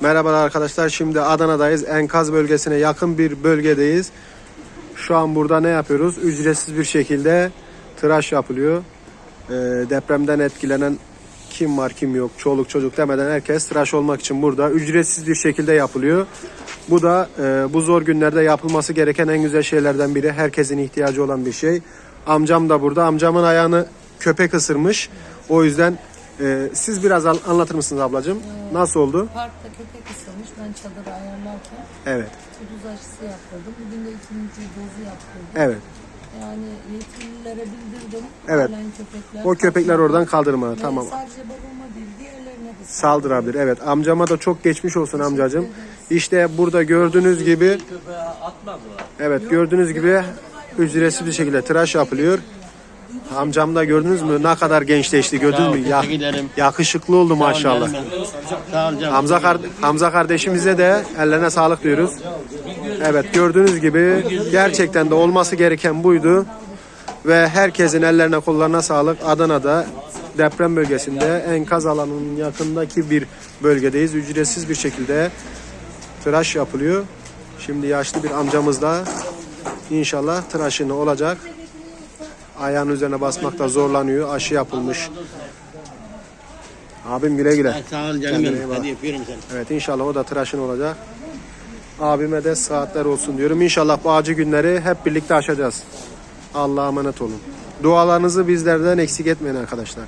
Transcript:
Merhabalar arkadaşlar. Şimdi Adana'dayız. Enkaz bölgesine yakın bir bölgedeyiz. Şu an burada ne yapıyoruz? Ücretsiz bir şekilde tıraş yapılıyor. Ee, depremden etkilenen kim var kim yok, çoluk çocuk demeden herkes tıraş olmak için burada. Ücretsiz bir şekilde yapılıyor. Bu da e, bu zor günlerde yapılması gereken en güzel şeylerden biri. Herkesin ihtiyacı olan bir şey. Amcam da burada. Amcamın ayağını köpek ısırmış. O yüzden e, siz biraz al- anlatır mısınız ablacığım? Nasıl oldu? Parkta köpek ısırmış. Ben çadırı ayarlarken Evet. kuduz aşısı yaptırdım. Bugün de ikinci dozu yaptırdım. Evet. Yani yetkililere bildirdim. Evet. Köpekler O köpekler oradan kaldırma. Ve Tamam. Sadece babama değil diğerlerine de Saldırabilir. Evet. Amcama da çok geçmiş olsun amcacığım. İşte burada gördüğünüz gibi Evet gördüğünüz gibi ücretsiz bir şekilde tıraş yapılıyor. Amcam da gördünüz mü ne kadar gençleşti gördünüz mü? Ya, yakışıklı oldu maşallah. Hamza, kar- Hamza kardeşimize de ellerine sağlık diyoruz. Evet gördüğünüz gibi gerçekten de olması gereken buydu. Ve herkesin ellerine kollarına sağlık. Adana'da deprem bölgesinde enkaz alanının yakındaki bir bölgedeyiz. Ücretsiz bir şekilde tıraş yapılıyor. Şimdi yaşlı bir amcamız da inşallah tıraşını olacak. Ayağın üzerine basmakta zorlanıyor. Aşı yapılmış. Abim güle güle. Sağ ol canım benim. Hadi öpüyorum seni. Evet inşallah o da tıraşın olacak. Abime de saatler olsun diyorum. İnşallah bu acı günleri hep birlikte aşacağız. Allah'a emanet olun. Dualarınızı bizlerden eksik etmeyin arkadaşlar.